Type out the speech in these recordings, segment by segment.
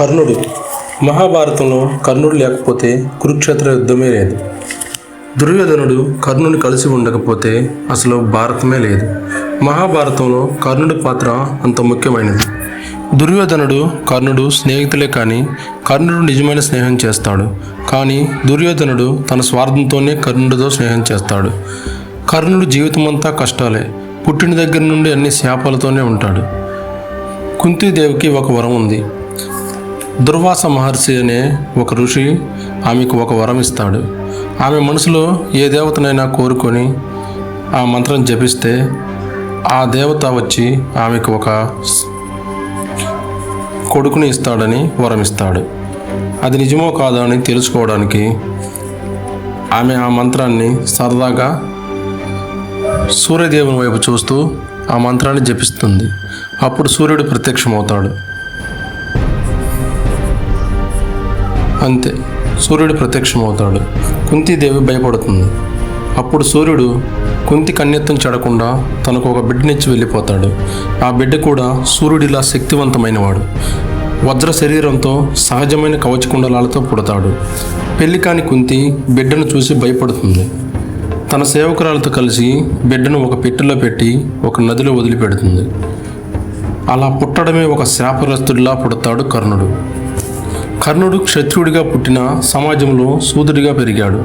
కర్ణుడు. మహాభారతంలో కర్ణుడు లేకపోతే కురుక్షేత్ర యుద్ధమే లేదు. దుర్యోధనుడు కర్ణుని కలిసి ఉండకపోతే అసలు భారతమే లేదు. మహాభారతంలో కర్ణుడి పాత్ర అంత ముఖ్యమైనది. దుర్యోధనుడు కర్ణుడు స్నేహితులే కానీ కర్ణుడు నిజమైన స్నేహం చేస్తాడు. కానీ దుర్యోధనుడు తన స్వార్థంతోనే కర్ణుడితో స్నేహం చేస్తాడు. కర్ణుడు జీవితమంతా కష్టాలే. పుట్టిన దగ్గర నుండి అన్ని శాపాలతోనే ఉంటాడు. కుంతీదేవికి ఒక వరం ఉంది. దుర్వాస మహర్షి అనే ఒక ఋషి ఆమెకు ఒక వరం ఇస్తాడు. ఆమె మనసులో ఏ దేవతనైనా కోరుకొని ఆ మంత్రం జపిస్తే ఆ దేవత వచ్చి ఆమెకు ఒక కొడుకుని ఇస్తాడని వరం ఇస్తాడు అది నిజమో కాదో అని తెలుసుకోవడానికి ఆమె ఆ మంత్రాన్ని సరదాగా సూర్యదేవుని వైపు చూస్తూ ఆ మంత్రాన్ని జపిస్తుంది. అప్పుడు సూర్యుడు ప్రత్యక్షమవుతాడు. అంతే. సూర్యుడు ప్రత్యక్షమవుతాడు. కుంతీదేవి భయపడుతుంది. అప్పుడు సూర్యుడు కుంతి కన్యత్వం చెడకుండా తనకు ఒక బిడ్డనిచ్చి వెళ్ళిపోతాడు. ఆ బిడ్డ కూడా సూర్యుడిలా శక్తివంతమైనవాడు. వజ్ర శరీరంతో సహజమైన కవచకుండలాలతో పుడతాడు. పెళ్ళి కాని కుంతి బిడ్డను చూసి భయపడుతుంది. తన సేవకురాలతో కలిసి బిడ్డను ఒక పెట్టెలో పెట్టి ఒక నదిలో వదిలిపెడుతుంది. అలా పుట్టడమే ఒక శాపగ్రస్తుడిలా పుడతాడు కర్ణుడు. కర్ణుడు క్షత్రియుడిగా పుట్టిన సమాజంలో సూదుడిగా పెరిగాడు.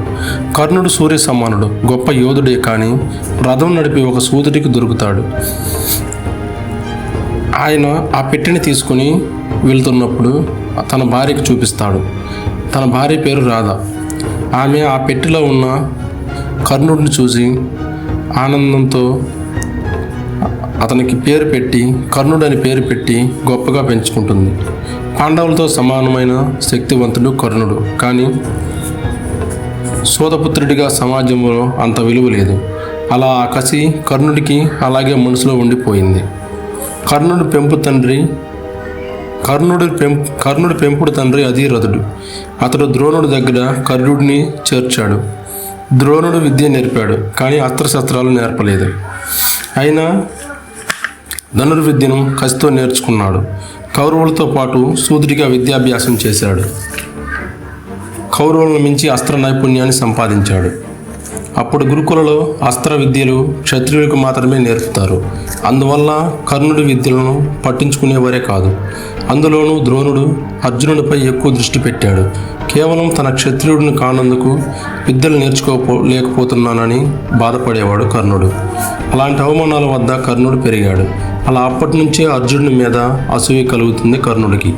కర్ణుడు సూర్య సమానుడు గొప్ప యోధుడే కానీ రథం నడిపి ఒక సూదుడికి దొరుకుతాడు. ఆయన ఆ పెట్టెని తీసుకుని వెళ్తున్నప్పుడు తన భార్యకు చూపిస్తాడు. తన భార్య పేరు రాధ. ఆమె ఆ పెట్టెలో ఉన్న కర్ణుడిని చూసి ఆనందంతో అతనికి పేరు పెట్టి కర్ణుడు అని పేరు పెట్టి గొప్పగా పెంచుకుంటుంది. పాండవులతో సమానమైన శక్తివంతుడు కర్ణుడు. కానీ సోదపుత్రుడిగా సమాజంలో అంత విలువ లేదు. అలా ఆ కసి కర్ణుడికి అలాగే మనసులో ఉండిపోయింది. కర్ణుడు పెంపు తండ్రి కర్ణుడు పెంపు కర్ణుడు పెంపుడు తండ్రి అధీరథుడు. అతడు ద్రోణుడి దగ్గర కర్ణుడిని చేర్చాడు. ద్రోణుడు విద్య నేర్పాడు కానీ అస్త్రశస్త్రాలు నేర్పలేదు. అయినా ధనుర్విద్యను కసితో నేర్చుకున్నాడు. కౌరవులతో పాటు సూదుడిగా విద్యాభ్యాసం చేశాడు. కౌరవులను మించి అస్త్ర నైపుణ్యాన్ని సంపాదించాడు. అప్పుడు గురుకులలో అస్త్ర విద్యలు క్షత్రియులకు మాత్రమే నేర్పుతారు. అందువల్ల కర్ణుడి విద్యలను పట్టించుకునేవారే కాదు. అందులోనూ ద్రోణుడు అర్జునుడిపై ఎక్కువ దృష్టి పెట్టాడు. కేవలం తన క్షత్రియుడిని కానందుకు విద్యలు నేర్చుకోపో లేకపోతున్నానని బాధపడేవాడు కర్ణుడు. అలాంటి అవమానాల వద్ద కర్ణుడు పెరిగాడు. అలా అప్పటి నుంచే అర్జునుడి మీద అసూయ కలుగుతుంది కర్ణుడికి.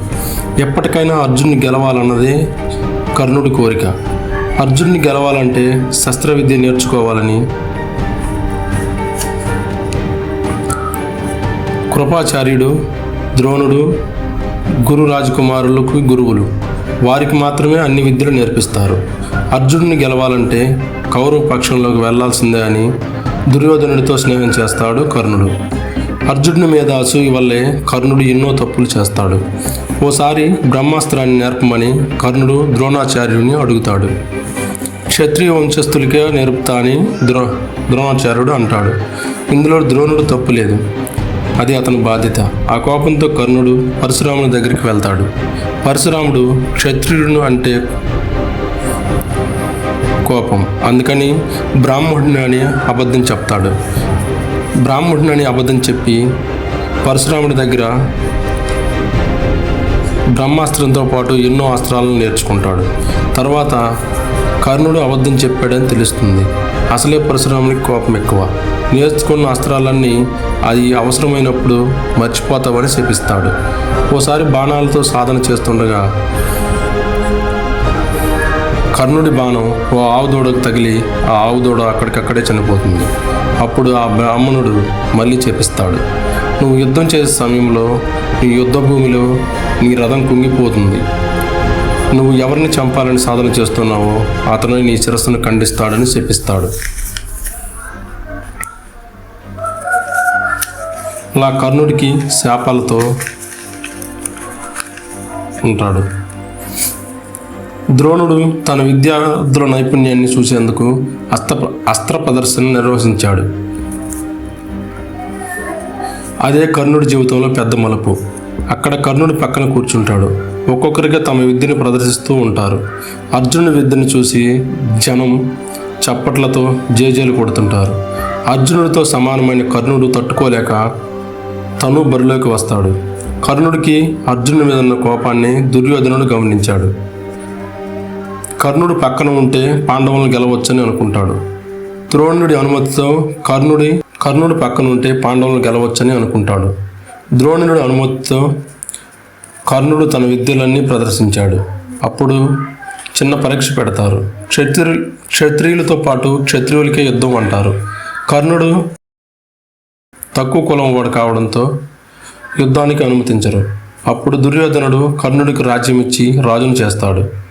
ఎప్పటికైనా అర్జునుని గెలవాలన్నదే కర్ణుడి కోరిక. అర్జునుని గెలవాలంటే శస్త్ర విద్య నేర్చుకోవాలని కృపాచార్యుడు ద్రోణుడు గురు రాజకుమారులకు గురువులు. వారికి మాత్రమే అన్ని విద్యలు నేర్పిస్తారు. అర్జునుడిని గెలవాలంటే కౌరవ పక్షంలోకి వెళ్ళాల్సిందే అని దుర్యోధనుడితో స్నేహం చేస్తాడు కర్ణుడు. అర్జునుడి మీద అసూయ వల్లే కర్ణుడు ఎన్నో తప్పులు చేస్తాడు. ఓసారి బ్రహ్మాస్త్రాన్ని నేర్పమని కర్ణుడు ద్రోణాచార్యుని అడుగుతాడు. క్షత్రియ వంశస్థులకే నేర్పుతా అని ద్రో ద్రోణాచార్యుడు అంటాడు. ఇందులో ద్రోణుడు తప్పు లేదు. అది అతని బాధ్యత. ఆ కోపంతో కర్ణుడు పరశురాముని దగ్గరికి వెళ్తాడు. పరశురాముడు క్షత్రియుడు అంటే కోపం. అందుకని బ్రాహ్మణుడిని అని అబద్ధం చెప్తాడు. బ్రాహ్మణుని అబద్ధం చెప్పి పరశురాముడి దగ్గర బ్రహ్మాస్త్రంతో పాటు ఎన్నో అస్త్రాలను నేర్చుకుంటాడు. తర్వాత కర్ణుడు అబద్ధం చెప్పాడని తెలుస్తుంది. అసలే పరశురామునికి కోపం ఎక్కువ. నేర్చుకున్న అస్త్రాలన్నీ అది అవసరమైనప్పుడు మర్చిపోతామని శపిస్తాడు. ఓసారి బాణాలతో సాధన చేస్తుండగా కర్ణుడి బాణం ఓ ఆవు దూడకు తగిలి ఆ ఆవు దూడ అక్కడికక్కడే చనిపోతుంది. అప్పుడు ఆ బ్రాహ్మణుడు మళ్ళీ చెప్పిస్తాడు నువ్వు యుద్ధం చేసే సమయంలో నీ యుద్ధ భూమిలో నీ రథం కుంగిపోతుంది. నువ్వు ఎవరిని చంపాలని సాధన చేస్తున్నావో అతను నీ శిరస్సును ఖండిస్తాడని చెప్పిస్తాడు. అలా కర్ణుడికి శాపాలతో ఉంటాడు. ద్రోణుడు తన విద్యార్థుల నైపుణ్యాన్ని చూసేందుకు అస్త్ర అస్త్ర ప్రదర్శన నిర్వహించాడు. అదే కర్ణుడి జీవితంలో పెద్ద మలుపు. అక్కడ కర్ణుడి పక్కన కూర్చుంటాడు. ఒక్కొక్కరిగా తమ విద్యను ప్రదర్శిస్తూ ఉంటారు. అర్జునుడి విద్యను చూసి జనం చప్పట్లతో జేజేలు కొడుతుంటారు. అర్జునుడితో సమానమైన కర్ణుడు తట్టుకోలేక తను బరిలోకి వస్తాడు. కర్ణుడికి అర్జునుడి మీద ఉన్న కోపాన్ని దుర్యోధనుడు గమనించాడు. కర్ణుడు పక్కన ఉంటే పాండవులను గెలవచ్చని అనుకుంటాడు. ద్రోణుడి అనుమతితో కర్ణుడి కర్ణుడు పక్కన ఉంటే పాండవులను గెలవచ్చని అనుకుంటాడు. ద్రోణుడి అనుమతితో కర్ణుడు తన విద్యలన్నీ ప్రదర్శించాడు. అప్పుడు చిన్న పరీక్ష పెడతారు. క్షత్రి క్షత్రియులతో పాటు క్షత్రియులకే యుద్ధం అంటారు. కర్ణుడు తక్కువ కులం వాడు కావడంతో యుద్ధానికి అనుమతించరు. అప్పుడు దుర్యోధనుడు కర్ణుడికి రాజ్యం ఇచ్చి రాజును చేస్తాడు.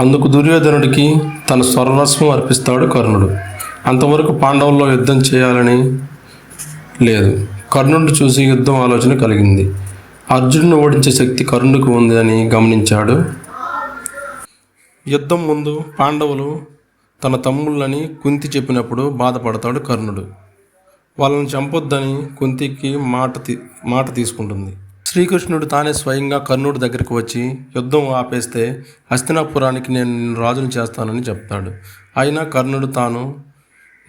అందుకు దుర్యోధనుడికి తన సర్వస్వం అర్పిస్తాడు కర్ణుడు. అంతవరకు పాండవుల్లో యుద్ధం చేయాలని లేదు. కర్ణుడు చూసి యుద్ధం ఆలోచన కలిగింది. అర్జునుడిని ఓడించే శక్తి కర్ణుడికి ఉంది అని గమనించాడు. యుద్ధం ముందు పాండవులు తన తమ్ముళ్ళని కుంతి చెప్పినప్పుడు బాధపడతాడు కర్ణుడు. వాళ్ళని చంపొద్దని కుంతికి మాట తీ మాట తీసుకుంటుంది. శ్రీకృష్ణుడు తానే స్వయంగా కర్ణుడి దగ్గరికి వచ్చి యుద్ధం ఆపేస్తే హస్తినాపురానికి నేను నిన్ను రాజును చేస్తానని చెప్తాడు. అయినా కర్ణుడు తాను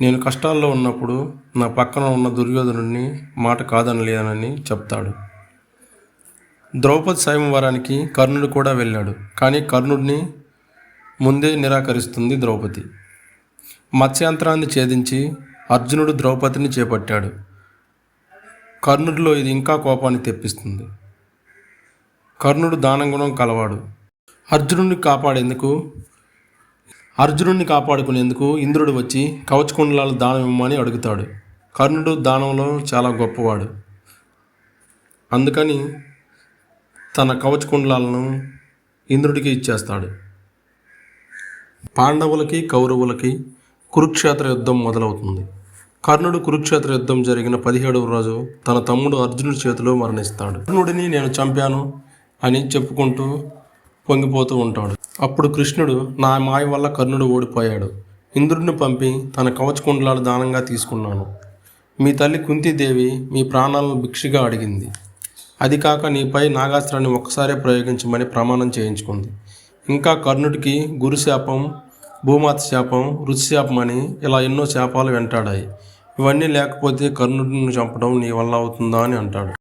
నేను కష్టాల్లో ఉన్నప్పుడు నా పక్కన ఉన్న దుర్యోధనుడిని మాట కాదనలేనని చెప్తాడు. ద్రౌపది స్వయంవరానికి కర్ణుడు కూడా వెళ్ళాడు. కానీ కర్ణుడిని ముందే నిరాకరిస్తుంది ద్రౌపది. మత్స్యంత్రాన్ని ఛేదించి అర్జునుడు ద్రౌపదిని చేపట్టాడు. కర్ణుడిలో ఇది ఇంకా కోపాన్ని తెప్పిస్తుంది. కర్ణుడు దానగుణం కలవాడు. అర్జునుడిని కాపాడేందుకు? అర్జునుడిని కాపాడుకునేందుకు ఇంద్రుడు వచ్చి కవచకుండలాలు దానం ఇవ్వమని అడుగుతాడు. కర్ణుడు దానంలో చాలా గొప్పవాడు. అందుకని తన కవచకుండలాలను ఇంద్రుడికి ఇచ్చేస్తాడు. పాండవులకి కౌరవులకి కురుక్షేత్ర యుద్ధం మొదలవుతుంది. కర్ణుడు కురుక్షేత్ర యుద్ధం జరిగిన పదిహేడవ రోజు తన తమ్ముడు అర్జునుడి చేతిలో మరణిస్తాడు. కర్ణుడిని నేను చంపాను అని చెప్పుకుంటూ పొంగిపోతూ ఉంటాడు. అప్పుడు కృష్ణుడు నా మాయ వల్ల కర్ణుడు ఓడిపోయాడు. ఇంద్రుడిని పంపి తన కవచకుండలాలు దానంగా తీసుకున్నాను. మీ తల్లి కుంతీదేవి మీ ప్రాణాలను భిక్షగా అడిగింది. అది కాక నీపై నాగాస్త్రాన్ని ఒక్కసారే ప్రయోగించమని ప్రమాణం చేయించుకుంది. ఇంకా కర్ణుడికి గురుశాపం భూమాత శాపం రుచి శాపం అని ఇలా ఎన్నో శాపాలు వెంటాడాయి. ఇవన్నీ లేకపోతే కర్ణుడిని చంపడం నీ వల్ల అవుతుందా అని అంటాడు.